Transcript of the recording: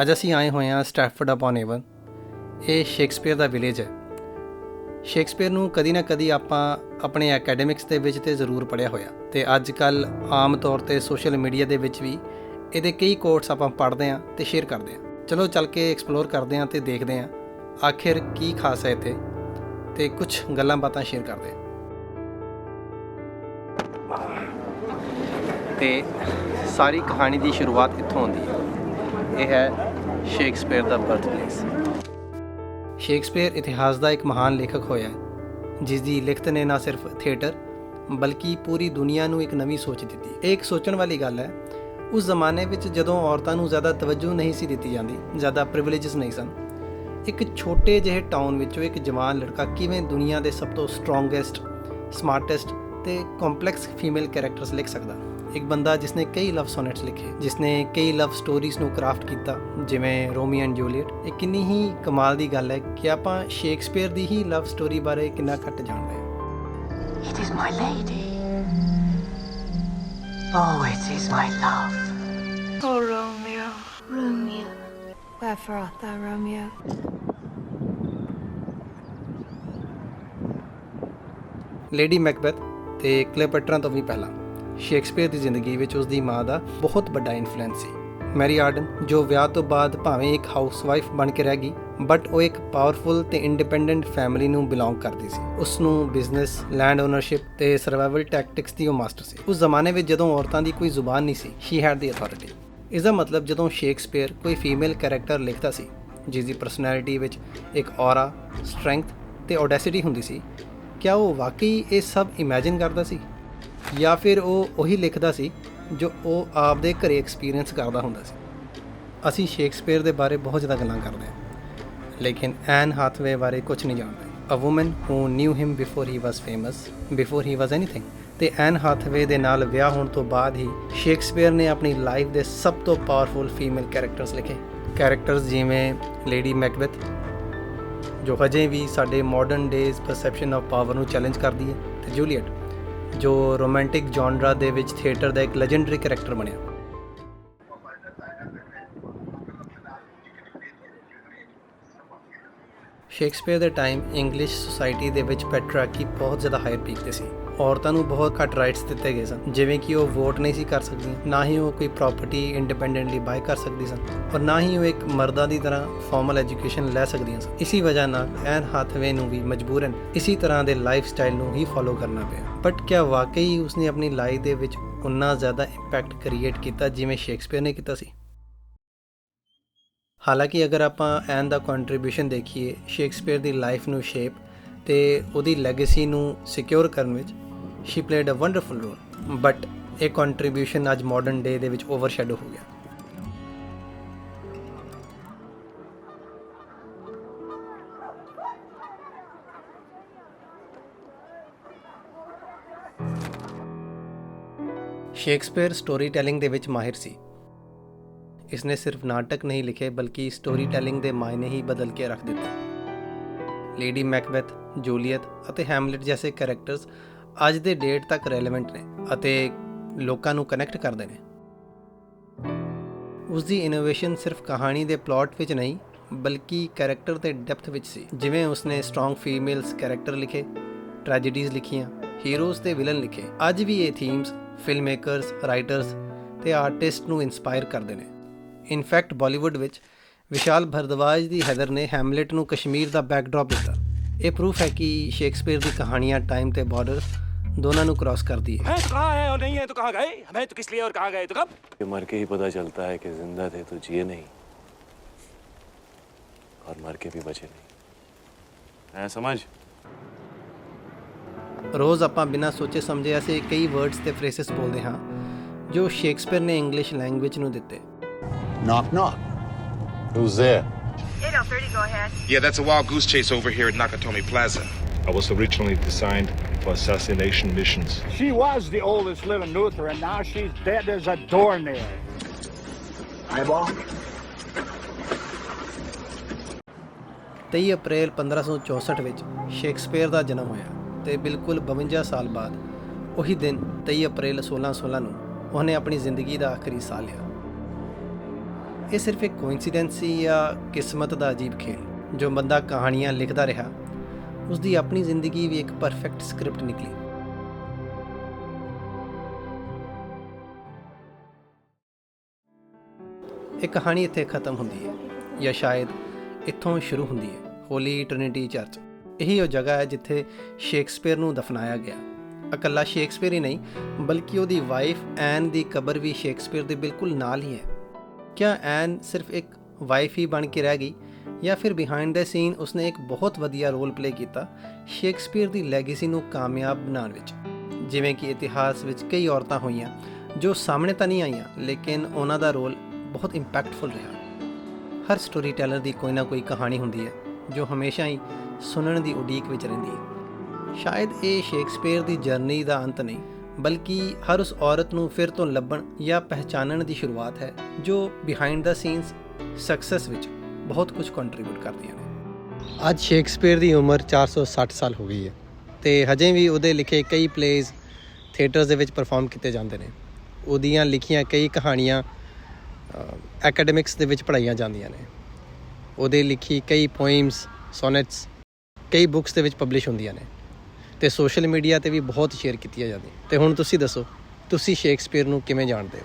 ਅੱਜ ਅਸੀਂ ਆਏ ਹੋਏ ਹਾਂ ਸਟੈਫਰਡ ਅਪਨ ਏਵਨ। ਇਹ ਸ਼ੇਕਸਪੀਅਰ ਦਾ ਵਿਲੇਜ ਹੈ। ਸ਼ੇਕਸਪੀਅਰ ਨੂੰ ਕਦੀ ਨਾ ਕਦੀ ਆਪਾਂ ਆਪਣੇ ਐਕੈਡੈਮਿਕਸ ਦੇ ਵਿੱਚ ਤੇ ਜ਼ਰੂਰ ਪੜ੍ਹਿਆ ਹੋਇਆ। ਤੇ ਅੱਜ ਕੱਲ ਆਮ ਤੌਰ ਤੇ ਸੋਸ਼ਲ ਮੀਡੀਆ ਦੇ ਵਿੱਚ ਵੀ ਇਹਦੇ ਕਈ ਕੋਟਸ ਆਪਾਂ ਪੜ੍ਹਦੇ ਹਾਂ ਤੇ ਸ਼ੇਅਰ ਕਰਦੇ ਹਾਂ। ਚਲੋ ਚੱਲ ਕੇ ਐਕਸਪਲੋਰ ਕਰਦੇ ਹਾਂ ਤੇ ਦੇਖਦੇ ਹਾਂ ਆਖਿਰ ਕੀ ਖਾਸ ਹੈ ਇੱਥੇ ਤੇ ਕੁਝ ਗੱਲਾਂ ਬਾਤਾਂ ਸ਼ੇਅਰ ਕਰਦੇ ਹਾਂ। ਤੇ ਸਾਰੀ ਕਹਾਣੀ ਦੀ ਸ਼ੁਰੂਆਤ ਇੱਥੋਂ ਹੁੰਦੀ ਹੈ। ਇਹ ਹੈ ਸ਼ੇਕਸਪੀਅਰ ਦਾ ਬਰਥ ਪਲੇਸ ਸ਼ੇਕਸਪੀਅਰ ਇਤਿਹਾਸ ਦਾ ਇੱਕ ਮਹਾਨ ਲੇਖਕ ਹੋਇਆ ਹੈ, ਜਿਸ ਦੀ ਲਿਖਤ ਨੇ ਨਾ ਸਿਰਫ ਥੀਏਟਰ, ਬਲਕਿ ਪੂਰੀ ਦੁਨੀਆ ਨੂੰ ਇੱਕ ਨਵੀਂ ਸੋਚ ਦਿੱਤੀ। ਇਹ ਇੱਕ ਸੋਚਣ ਵਾਲੀ ਗੱਲ ਹੈ, ਉਸ ਜ਼ਮਾਨੇ ਵਿੱਚ ਜਦੋਂ ਔਰਤਾਂ ਨੂੰ ਜ਼ਿਆਦਾ ਤਵੱਜੋ ਨਹੀਂ ਸੀ ਦਿੱਤੀ ਜਾਂਦੀ, ਜ਼ਿਆਦਾ ਪ੍ਰਿਵਿਲੇजेस ਨਹੀਂ ਸਨ, ਇੱਕ ਛੋਟੇ ਜਿਹੇ ਟਾਊਨ ਵਿੱਚੋਂ ਇੱਕ ਜਵਾਨ ਲੜਕਾ ਕਿਵੇਂ ਦੁਨੀਆ ਦੇ ਸਭ ਤੋਂ ਸਟਰੋਂਗੈਸਟ ਸਮਾਰਟੈਸਟ ਤੇ ਕੰਪਲੈਕਸ ਫੀਮੇਲ ਕੈਰੈਕਟਰਸ ਲਿਖ ਸਕਦਾ ਇੱਕ ਬੰਦਾ ਜਿਸਨੇ ਕਈ ਲਵ ਸੋਨੇਟਸ ਲਿਖੇ ਜਿਸਨੇ ਕਈ ਲਵ ਸਟੋਰੀਜ਼ ਨੂੰ ਕਰਾਫਟ ਕੀਤਾ ਜਿਵੇਂ ਰੋਮੀਓ ਐਂਡ ਜੂਲੀਅਟ ਇਹ ਕਿੰਨੀ ਹੀ ਕਮਾਲ ਦੀ ਗੱਲ ਹੈ ਕਿ ਆਪਾਂ ਸ਼ੇਕਸਪੀਅਰ ਦੀ ਹੀ ਲਵ ਸਟੋਰੀ ਬਾਰੇ ਕਿੰਨਾ ਘੱਟ ਜਾਣਦੇ ਹਾਂ It is my lady. Oh, it is my love. Oh, Romeo. Romeo. Wherefore art thou, Romeo? Lady Macbeth ਤੇ ਕਲੇਪਟਰਾ ਤੋਂ ਵੀ ਪਹਿਲਾਂ। ਸ਼ੇਕਸਪੀਅਰ ਦੀ ਜ਼ਿੰਦਗੀ ਵਿੱਚ ਉਸ ਦੀ ਮਾਂ ਦਾ ਬਹੁਤ ਵੱਡਾ ਇਨਫਲੂਐਂਸ ਸੀ। ਮੈਰੀ ਆਰਡਨ, ਜੋ ਵਿਆਹ ਤੋਂ ਬਾਅਦ ਭਾਵੇਂ ਇੱਕ ਹਾਊਸਵਾਈਫ ਬਣ ਕੇ ਰਹਿ ਗਈ ਬਟ ਉਹ ਇੱਕ ਪਾਵਰਫੁਲ ਤੇ ਇੰਡੀਪੈਂਡੈਂਟ ਫੈਮਿਲੀ ਨੂੰ ਬਿਲੋਂਗ ਕਰਦੀ ਸੀ। ਉਸ ਨੂੰ ਬਿਜ਼ਨਸ ਲੈਂਡ ਓਨਰਸ਼ਿਪ ਤੇ ਸਰਵਾਈਵਲ ਟੈਕਟਿਕਸ ਦੀ ਉਹ ਮਾਸਟਰ ਸੀ। ਉਸ ਜ਼ਮਾਨੇ ਵਿੱਚ ਜਦੋਂ ਔਰਤਾਂ ਦੀ ਕੋਈ ਜ਼ੁਬਾਨ ਨਹੀਂ ਸੀ ਸ਼ੀ ਹੈਡ ਦੀ ਅਥਾਰਟੀ ਇਸ ਦਾ ਮਤਲਬ ਜਦੋਂ ਸ਼ੇਕਸਪੀਅਰ ਕੋਈ ਫੀਮੇਲ ਕੈਰੈਕਟਰ ਲਿਖਦਾ ਸੀ ਜਿਸ ਦੀ ਪਰਸਨੈਲਿਟੀ ਵਿੱਚ ਇੱਕ ਔਰਾ ਸਟਰੈਂਥ ਤੇ ਆਡੈਸਿਟੀ ਹੁੰਦੀ ਸੀ ਕਿਆ ਉਹ ਵਾਕਈ ਇਹ ਸਭ ਇਮੇਜਿਨ ਕਰਦਾ ਸੀ? ਜਾਂ ਫਿਰ ਉਹ ਉਹੀ ਲਿਖਦਾ ਸੀ ਜੋ ਉਹ ਆਪਦੇ ਘਰੇ ਐਕਸਪੀਰੀਅੰਸ ਕਰਦਾ ਹੁੰਦਾ ਸੀ? ਅਸੀਂ ਸ਼ੇਕਸਪੀਅਰ ਦੇ ਬਾਰੇ ਬਹੁਤ ਜ਼ਿਆਦਾ ਗੱਲਾਂ ਕਰਦੇ ਹਾਂ, ਲੇਕਿਨ ਐਨ ਹਾਥਵੇ ਬਾਰੇ ਕੁਝ ਨਹੀਂ ਜਾਣਦੇ। A woman who knew him before he was famous before he was anything ਤੇ ਐਨ ਹਾਥਵੇ ਦੇ ਨਾਲ ਵਿਆਹ ਹੋਣ ਤੋਂ ਬਾਅਦ ਹੀ ਸ਼ੇਕਸਪੀਅਰ ਨੇ ਆਪਣੀ ਲਾਈਫ ਦੇ ਸਭ ਤੋਂ ਪਾਵਰਫੁਲ ਫੀਮੇਲ ਕੈਰੈਕਟਰਸ ਲਿਖੇ। ਕੈਰੈਕਟਰਸ ਜਿਵੇਂ ਲੇਡੀ ਮੈਕਬੈਥ ਜੋ ਹਜੇ ਵੀ ਸਾਡੇ modern days perception of power ਨੂੰ ਚੈਲੰਜ ਕਰਦੀ ਹੈ, ਤੇ ਜੂਲੀਅਟ ਜੋ ਰੋਮਾਂਟਿਕ ਜਨਰਾ ਦੇ ਵਿੱਚ ਥੀਏਟਰ ਦਾ ਇੱਕ ਲੈਜੈਂਡਰੀ ਕੈਰੈਕਟਰ ਬਣਿਆ। ਸ਼ੇਕਸਪੀਅਰ ਦੇ ਟਾਈਮ ਇੰਗਲਿਸ਼ ਸੁਸਾਇਟੀ ਦੇ ਵਿੱਚ ਪੈਟਰਾਕੀ ਬਹੁਤ ਜ਼ਿਆਦਾ ਹਾਇਰ ਪੀਕ ਤੇ ਸੀ। ਔਰਤਾਂ ਨੂੰ ਬਹੁਤ ਘੱਟ ਰਾਈਟਸ ਦਿੱਤੇ ਗਏ ਸਨ, ਜਿਵੇਂ ਕਿ ਉਹ ਵੋਟ ਨਹੀਂ ਸੀ ਕਰ ਸਕਦੀਆਂ, ਨਾ ਹੀ ਉਹ ਕੋਈ ਪ੍ਰਾਪਰਟੀ ਇੰਡੀਪੈਂਡੈਂਟਲੀ ਬਾਈ ਕਰ ਸਕਦੀ ਸਨ, ਔਰ ਨਾ ਹੀ ਉਹ ਇੱਕ ਮਰਦਾਂ ਦੀ ਤਰ੍ਹਾਂ ਫਾਰਮਲ ਐਜੂਕੇਸ਼ਨ ਲੈ ਸਕਦੀਆਂ ਸਨ। ਇਸੇ ਵਜ੍ਹਾ ਨਾਲ ਐਨ ਹਾਥਵੇ ਨੂੰ ਵੀ ਮਜਬੂਰਨ ਇਸੇ ਤਰ੍ਹਾਂ ਦੇ ਲਾਈਫ ਸਟਾਈਲ ਨੂੰ ਹੀ ਫੋਲੋ ਕਰਨਾ ਪਿਆ। ਬਟ ਕਿਆ ਵਾਕਈ ਉਸਨੇ ਆਪਣੀ ਲਾਈਫ ਦੇ ਵਿੱਚ ਉਨਾ ਜ਼ਿਆਦਾ ਇੰਪੈਕਟ ਕ੍ਰੀਏਟ ਕੀਤਾ ਜਿਵੇਂ ਸ਼ੇਕਸਪੀਅਰ ਨੇ ਕੀਤਾ ਸੀ? ਹਾਲਾਂਕਿ ਅਗਰ ਆਪਾਂ ਐਨ ਦਾ ਕੰਟਰੀਬਿਊਸ਼ਨ ਦੇਖੀਏ ਸ਼ੇਕਸਪੀਅਰ ਦੀ ਲਾਈਫ ਨੂੰ ਸ਼ੇਪ ਤੇ ਉਹਦੀ ਲੈਗੇਸੀ ਨੂੰ ਸਿਕਿਉਰ ਕਰਨ ਵਿੱਚ she played a wonderful role but ਇਹ ਕੰਟਰੀਬਿਊਸ਼ਨ ਅੱਜ ਮਾਡਰਨ ਡੇ ਦੇ ਵਿੱਚ ਓਵਰਸ਼ੈਡੋ ਹੋ ਗਿਆ। ਸ਼ੇਕਸਪੀਅਰ ਸਟੋਰੀ ਟੈਲਿੰਗ ਦੇ ਵਿੱਚ ਮਾਹਿਰ ਸੀ। ਇਸ ਨੇ ਸਿਰਫ ਨਾਟਕ ਨਹੀਂ ਲਿਖੇ ਬਲਕਿ ਸਟੋਰੀ ਟੈਲਿੰਗ ਦੇ ਮਾਇਨੇ ਹੀ ਬਦਲ ਕੇ ਰੱਖ ਦਿੱਤੇ ਲੇਡੀ ਮੈਕਬੈਥ ਜੂਲੀਅਤ ਅਤੇ ਹੈਮਲਟ ਜੈਸੇ ਕੈਰੈਕਟਰਸ ਅੱਜ ਦੇ ਡੇਟ ਤੱਕ ਰੈਲੇਵੈਂਟ ਨੇ ਅਤੇ ਲੋਕਾਂ ਨੂੰ ਕਨੈਕਟ ਕਰਦੇ ਨੇ ਉਸ ਦੀ ਇਨੋਵੇਸ਼ਨ ਸਿਰਫ ਕਹਾਣੀ ਦੇ ਪਲਾਟ ਵਿੱਚ ਨਹੀਂ ਬਲਕਿ ਕੈਰੈਕਟਰ ਤੇ ਡੈਪਥ ਵਿੱਚ ਸੀ ਜਿਵੇਂ ਉਸਨੇ ਸਟਰੋਂਗ ਫੀਮੇਲਸ ਕੈਰੈਕਟਰ ਲਿਖੇ ਟ੍ਰੈਜੇਡੀਜ਼ ਲਿਖੀਆਂ ਹੀਰੋਜ਼ ਤੇ ਵਿਲਨ ਲਿਖੇ ਅੱਜ ਵੀ ਇਹ ਥੀਮਸ ਫਿਲਮ ਮੇਕਰਸ ਰਾਈਟਰਸ ਤੇ ਆਰਟਿਸਟ ਨੂੰ ਇਨਸਪਾਇਰ ਕਰਦੇ ਨੇ ਇਨਫੈਕਟ ਬਾਲੀਵੁੱਡ ਵਿੱਚ ਵਿਸ਼ਾਲ ਭਰਦਵਾਜ ਦੀ ਹੈਦਰ ਨੇ ਹੈਮਲੇਟ ਨੂੰ ਕਸ਼ਮੀਰ ਦਾ ਬੈਕਡ੍ਰੌਪ ਦਿੱਤਾ ਇਹ ਪ੍ਰੂਫ ਹੈ ਕਿ ਸ਼ੇਕਸਪੀਅਰ ਦੀ ਕਹਾਣੀਆਂ ਟਾਈਮ ਤੇ ਬਾਰਡਰ ਦੋਨਾਂ ਨੂੰ ਕ੍ਰਾਸ ਕਰਦੀ ਹੈ है तो कहाँ है और नहीं है तो कहाँ गए हमें तो किस लिए और कहाँ गए तो कब कि मर के ही पता चलता है कि जिंदा थे तो जिए नहीं और मर के भी बचे नहीं है समझ ਰੋਜ਼ ਆਪਾਂ ਬਿਨਾਂ ਸੋਚੇ ਸਮਝੇ ਐਸੇ ਕਈ ਵਰਡਸ ਤੇ ਫਰੇਸਸ ਬੋਲਦੇ ਹਾਂ ਜੋ ਸ਼ੇਕਸਪੀਅਰ ਨੇ ਇੰਗਲਿਸ਼ ਲੈਂਗੁਏਜ ਨੂੰ ਦਿੱਤੇ Knock, knock. Who's there? Yeah, that's a wild goose chase over here at Nakatomi Plaza. I was originally designed for assassination missions. She was the oldest living Luther, and now she's dead as a doornail. Eyeball? 23 ਅਪ੍ਰੈਲ 1564 ਵਿੱਚ Shakespeare ਦਾ ਜਨਮ ਹੋਇਆ ਤੇ ਬਿਲਕੁਲ 52 ਸਾਲ ਬਾਅਦ ਉਹੀ ਦਿਨ 23 ਅਪ੍ਰੈਲ 1616 ਨੂੰ ਉਹਨੇ ਆਪਣੀ ਜ਼ਿੰਦਗੀ ਦਾ ਆਖਰੀ ਸਾਹ ਲਿਆ ਇਹ ਸਿਰਫ ਇੱਕ ਕੋਇਨਸੀਡੈਂਸ ਸੀ ਜਾਂ ਕਿਸਮਤ ਦਾ ਅਜੀਬ ਖੇਲ ਜੋ ਬੰਦਾ ਕਹਾਣੀਆਂ ਲਿਖਦਾ ਰਿਹਾ ਉਸ ਦੀ ਆਪਣੀ ਜ਼ਿੰਦਗੀ ਵੀ ਇੱਕ ਪਰਫੈਕਟ ਸਕ੍ਰਿਪਟ ਨਿਕਲੀ। ਇਹ ਕਹਾਣੀ ਇੱਥੇ ਖਤਮ ਹੁੰਦੀ ਹੈ ਜਾਂ ਸ਼ਾਇਦ ਇੱਥੋਂ ਸ਼ੁਰੂ ਹੁੰਦੀ ਹੈ, ਹੋਲੀ ਟ੍ਰਿਨਿਟੀ ਚਰਚ। ਇਹੀ ਉਹ ਜਗ੍ਹਾ ਹੈ ਜਿੱਥੇ ਸ਼ੇਕਸਪੀਅਰ ਨੂੰ ਦਫਨਾਇਆ ਗਿਆ। ਇਕੱਲਾ ਸ਼ੇਕਸਪੀਅਰ ਹੀ ਨਹੀਂ, ਬਲਕਿ ਉਹਦੀ ਵਾਈਫ ਐਨ ਦੀ ਕਬਰ ਵੀ ਸ਼ੇਕਸਪੀਅਰ ਦੇ ਬਿਲਕੁਲ ਨਾਲ ਹੀ ਹੈ। ਕਿਆ ਐਨ ਸਿਰਫ ਇੱਕ ਵਾਈਫ ਹੀ ਬਣ ਕੇ ਰਹਿ ਗਈ ਜਾਂ ਫਿਰ ਬਿਹਾਈਂਡ ਦ ਸੀਨ ਉਸਨੇ ਇੱਕ ਬਹੁਤ ਵਧੀਆ ਰੋਲ ਪਲੇ ਕੀਤਾ ਸ਼ੇਕਸਪੀਅਰ ਦੀ ਲੈਗੇਸੀ ਨੂੰ ਕਾਮਯਾਬ ਬਣਾਉਣ ਵਿੱਚ। ਜਿਵੇਂ ਕਿ ਇਤਿਹਾਸ ਵਿੱਚ ਕਈ ਔਰਤਾਂ ਹੋਈਆਂ ਜੋ ਸਾਹਮਣੇ ਤਾਂ ਨਹੀਂ ਆਈਆਂ, ਲੇਕਿਨ ਉਹਨਾਂ ਦਾ ਰੋਲ ਬਹੁਤ ਇੰਪੈਕਟਫੁਲ ਰਿਹਾ। ਹਰ ਸਟੋਰੀ ਟੈਲਰ ਦੀ ਕੋਈ ਨਾ ਕੋਈ ਕਹਾਣੀ ਹੁੰਦੀ ਹੈ, ਜੋ ਹਮੇਸ਼ਾ ਹੀ ਸੁਣਨ ਦੀ ਉਡੀਕ ਵਿੱਚ ਰਹਿੰਦੀ ਹੈ। ਸ਼ਾਇਦ ਇਹ ਸ਼ੇਕਸਪੀਅਰ ਦੀ ਜਰਨੀ ਦਾ ਅੰਤ ਨਹੀਂ ਬਲਕਿ ਹਰ ਉਸ ਔਰਤ ਨੂੰ ਫਿਰ ਤੋਂ ਲੱਭਣ ਜਾਂ ਪਹਿਚਾਨਣ ਦੀ ਸ਼ੁਰੂਆਤ ਹੈ, ਜੋ ਬਿਹਾਈਂਡ ਦਾ ਸੀਨਸ ਸਕਸੈਸ ਵਿੱਚ ਬਹੁਤ ਕੁਝ ਕੰਟਰੀਬਿਊਟ ਕਰਦੀਆਂ ਨੇ। ਅੱਜ ਸ਼ੇਕਸਪੀਅਰ ਦੀ ਉਮਰ 460 ਸਾਲ ਹੋ ਗਈ ਹੈ ਤੇ ਹਜੇ ਵੀ ਉਹਦੇ ਲਿਖੇ ਕਈ ਪਲੇਜ਼ ਥੀਏਟਰਸ ਦੇ ਵਿੱਚ ਪਰਫਾਰਮ ਕੀਤੇ ਜਾਂਦੇ ਨੇ। ਉਹਦੀਆਂ ਲਿਖੀਆਂ ਕਈ ਕਹਾਣੀਆਂ ਐਕੈਡੈਮਿਕਸ ਦੇ ਵਿੱਚ ਪੜ੍ਹਾਈਆਂ ਜਾਂਦੀਆਂ ਨੇ। ਉਹਦੇ ਲਿਖੀ ਕਈ ਪੋਇਮਸ ਸੋਨੇਟਸ ਕਈ ਬੁੱਕਸ ਦੇ ਵਿੱਚ ਪਬਲਿਸ਼ ਹੁੰਦੀਆਂ ਨੇ। ਤੇ ਸੋਸ਼ਲ ਮੀਡੀਆ ਤੇ ਵੀ ਬਹੁਤ ਸ਼ੇਅਰ ਕੀਤੀਆਂ ਜਾਂਦੀਆਂ। ਤੇ ਹੁਣ ਤੁਸੀਂ ਦੱਸੋ, ਤੁਸੀਂ ਸ਼ੇਕਸਪੀਅਰ ਨੂੰ ਕਿਵੇਂ ਜਾਣਦੇ ਹੋ?